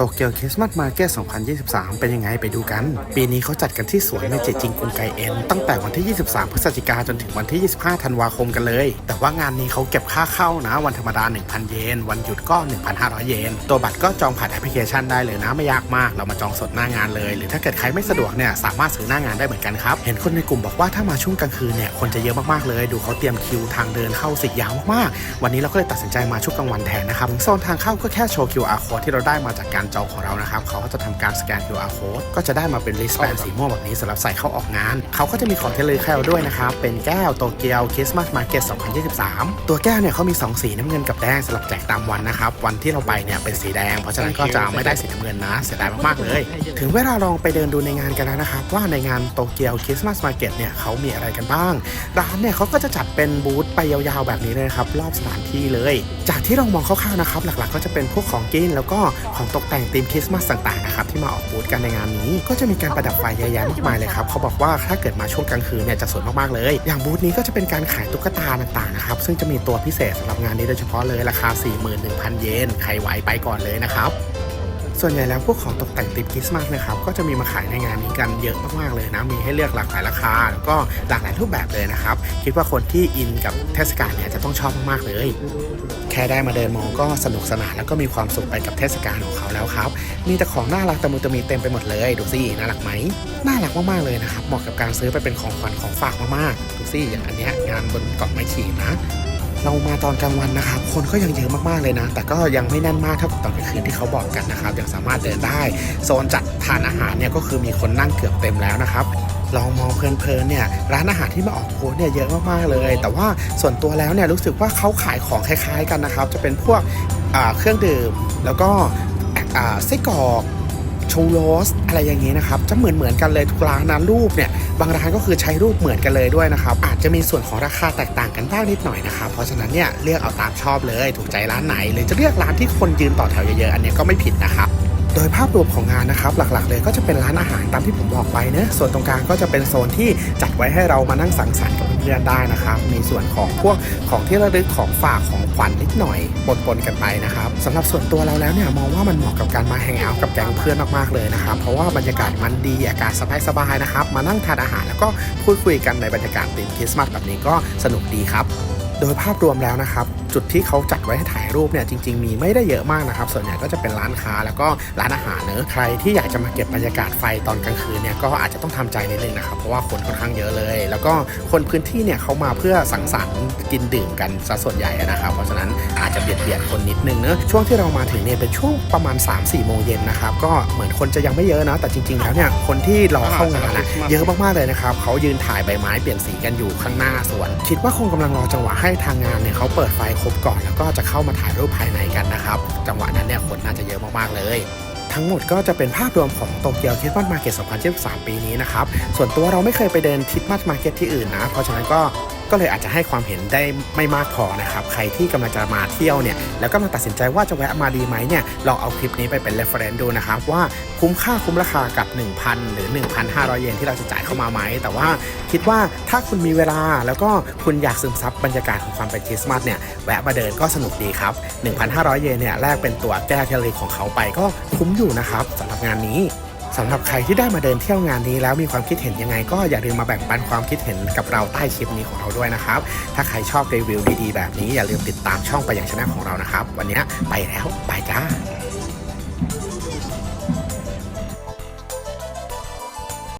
โตเกียวคริสต์มาสมาเก็ต2023 เป็นยังไงไปดูกัน ปีนี้เขาจัดกันที่สวนเมจิจิงกุงไกเอ็นตั้งแต่วันที่ 23 พฤศจิกาจนถึงวันที่ 25 ธันวาคมกันเลย แต่ว่างานนี้เขาเก็บค่าเข้านะ วันธรรมดา 1,000 เยน วันหยุดก็ 1,500 เยน ตัวบัตรก็จองผ่านแอปพลิเคชันได้เลยนะไม่ยากมาก เรามาจองสดหน้างานเลย หรือถ้าเกิดใครไม่สะดวกเนี่ยสามารถซื้อหน้างานได้เหมือนกันครับ เห็นคนในกลุ่มบอกว่าถ้ามาช่วงกลางคืนเนี่ยคนจะเยอะมากๆเลย ดูเขาเตรียมคิวทางเดินเข้าสิยาวมากๆวันนี้เราก็เลยตัดสินใจมาช่วงกลางวันแทนนะครับโซนทางเข้าก็แค่โชว์ QR code ที่เราได้มาจากการจองของเรานะครับเขาก็จะทำการสแกน QR code ก็จะได้มาเป็น wristband สีม่วงแบบนี้สำหรับใส่เข้าออกงาน เขาก็จะมีของที่ระลึกให้เราด้วยนะครับ เป็นแก้วโตเกียวคริสต์มาสมาร์เก็ต2023 ตัวแก้วเนี่ยเขามี 2 สีน้ำเงินกับแดงสำหรับแจกตามวันนะครับ วันที่เราไปเนี่ยเป็นสีแดง เพราะฉะนั้นก็จะไม่ได้สีน้ำเงินนะ เสียดายมากๆเลย ถึงเวลาลองไปเดินดูในงานกันแล้วนะครับ ว่าในงานโตเกียวคริสต์มาสมาร์เก็ตเนี่ยเขามีอะไรกันบ้าง ร้านเนี่ยเขาก็จะจัดเป็นบูธไปยาวๆแบบนี้เลยนะครับรอบสถานที่เลย จากที่เรามองคร่าวๆนะครับหลักๆ ก็จะเป็นพวกของกินแล้วก็ของตกแต่งธีมคริสต์มาสต่างๆนะครับที่มาออกบูธกันในงานนี้ ก็จะมีการประดับไฟเยอะแยะมากมายเลยครับเขาบอกว่าถ้าเกิดมาช่วงกลางคืนเนี่ยจะสวยมากๆเลย อย่างบูธนี้ก็จะเป็นการขายตุ๊กตาต่างๆนะครับซึ่งจะมีตัวพิเศษสำหรับงานนี้โดยเฉพาะเลยราคา 41,000 เยนใครไหวไปก่อนเลยนะครับ ส่วนใหญ่แล้วพวกของตกแต่งติดคริสต์มาสนะครับก็จะมีมาขายในงานนี้กันเยอะมากๆเลยนะมีให้เลือกหลากหลายราคา แล้วก็หลากหลายรูปแบบเลยนะครับ คิดว่าคนที่อินกับเทศกาลเนี่ยจะต้องชอบมากๆเลย แค่ได้มาเดินมองก็สนุกสนานแล้วก็มีความสุขไปกับเทศกาลของเขาแล้วครับ มีแต่ของน่ารักตะมุตะมีเต็มไปหมดเลยดูสิน่ารักไหมน่ารักมากๆเลยนะครับเหมาะกับการซื้อไปเป็นของขวัญของฝากมากๆดูสิอย่างอันเนี้ยงานบนเกาะไม้ขีดนะ เรามาตอนกลางวันนะครับคนก็ยังเยอะมากๆเลยนะ แต่ก็ยังไม่แน่นมากเท่ากับตอนกลางคืนที่เขาบอกกันนะครับยังสามารถเดินได้ โซนจัดทานอาหารเนี่ยก็คือมีคนนั่งเกือบเต็มแล้วนะครับลองมองเพลินๆเนี่ยร้านอาหารที่มาออกโพสเนี่ยเยอะมากๆเลย แต่ว่าส่วนตัวแล้วเนี่ยรู้สึกว่าเขาขายของคล้ายๆกันนะครับ จะเป็นพวกเครื่องดื่มแล้วก็ไส้กรอก โชูโรสอะไรอย่างนี้นะครับจะเหมือนเหมือนกันเลยทุกร้านนะรูปเนี่ยบางร้านก็คือใช้รูปเหมือนกันเลยด้วยนะครับอาจจะมีส่วนของราคาแตกต่างกันบ้างนิดหน่อยนะครับเพราะฉะนั้นเนี่ยเลือกเอาตามชอบเลย ถูกใจร้านไหนหรือจะเลือกร้านที่คนยืนต่อแถวเยอะๆอันนี้ก็ไม่ผิดนะครับ ดยภาพรวมของงานนะครับหลักๆ เลยก็จะเป็นร้านอาหารตามที่ผมบอกไปเนะส่วนตรงกลางก็จะเป็นโซนที่จัดไว้ให้เรามานั่งสังสรรค์กับเพื่อนๆได้นะครับมีส่วนของพวกของที่ระลึกของฝากของขวัญนิดหน่อยปนๆกันไปนะครับสำหรับส่วนตัวเราแล้วเนี่ยมองว่ามันเหมาะกับการมาแฮงเอาท์กับแก๊งเพื่อนมากๆเลยนะครับเพราะว่าบรรยากาศมันดีอากาศสบายๆนะครับมานั่งทานอาหารแล้วก็พูดคุยกันในบรรยากาศธีมคริสต์มาสแบบนี้ก็สนุกดีครับ โดยภาพรวมแล้วนะครับ จุดที่เขาจัดไว้ให้ถ่ายรูปเนี่ยจริง ๆ มีไม่ได้เยอะมากนะครับ ส่วนใหญ่ก็จะเป็นร้านค้าแล้วก็ร้านอาหารเนอะใครที่อยากจะมาเก็บบรรยากาศไฟตอนกลางคืนเนี่ยก็อาจจะต้องทำใจนิดนึงนะครับเพราะว่าคนค่อนข้างเยอะเลย แล้วก็คนพื้นที่เนี่ยเขามาเพื่อสังสรรค์กินดื่มกันซะส่วนใหญ่นะครับ เพราะฉะนั้นอาจจะเบียดเบียดคนนิดนึงเนอะช่วงที่เรามาถึงเนี่ยเป็นช่วงประมาณ 3-4โมงเย็นนะครับก็เหมือนคนจะยังไม่เยอะนะ แต่จริง ๆ แล้วเนี่ยคนที่รอเข้างานนะเยอะมากๆเลยนะครับเขายืนถ่ายใบไม้เปลี่ยนสีกันอยู่ข้างหน้าสวน คิดว่าคงกำลังรอจังหวะให้ทางงานเนี่ยเขาเปิดไฟครบก่อนแล้วก็จะเข้ามาถ่ายรูปภายในกันนะครับ จังหวะนั้นเนี่ยคนน่าจะเยอะมากๆเลย ทั้งหมดก็จะเป็นภาพรวมของโตเกียวคริสต์มาสมาร์เก็ต 2023 ปีนี้นะครับ ส่วนตัวเราไม่เคยไปเดินคริสต์มาสมาร์เก็ตที่อื่นนะ เพราะฉะนั้นก็ ก็เลยอาจจะให้ความเห็นได้ไม่มากพอนะครับ ใครที่กำลังจะมาเที่ยวเนี่ยแล้วกำลังตัดสินใจว่าจะแวะมาดีไหมเนี่ยลองเอาคลิปนี้ไปเป็น reference ดูนะครับว่าคุ้มค่าคุ้มราคากับ 1,000 หรือ 1,500 เยนที่เราจะจ่ายเข้ามาไหม แต่ว่าคิดว่าถ้าคุณมีเวลาแล้วก็คุณอยากซึมซับบรรยากาศของความเป็นคริสต์มาสเนี่ยแวะมาเดินก็สนุกดีครับ 1,500 เยนเนี่ยแลกเป็นตัวแก้วเทเลของเขาไปก็คุ้มอยู่นะครับสำหรับงานนี้ สำหรับใครที่ได้มาเดินเที่ยวงานนี้แล้วมีความคิดเห็นยังไง ก็อย่าลืมมาแบ่งปันความคิดเห็นกับเราใต้คลิปนี้ของเราด้วยนะครับ ถ้าใครชอบรีวิวดีๆแบบนี้อย่าลืมติดตามช่องไปอย่างชนะของเรานะครับ วันนี้ไปแล้วไปจ้า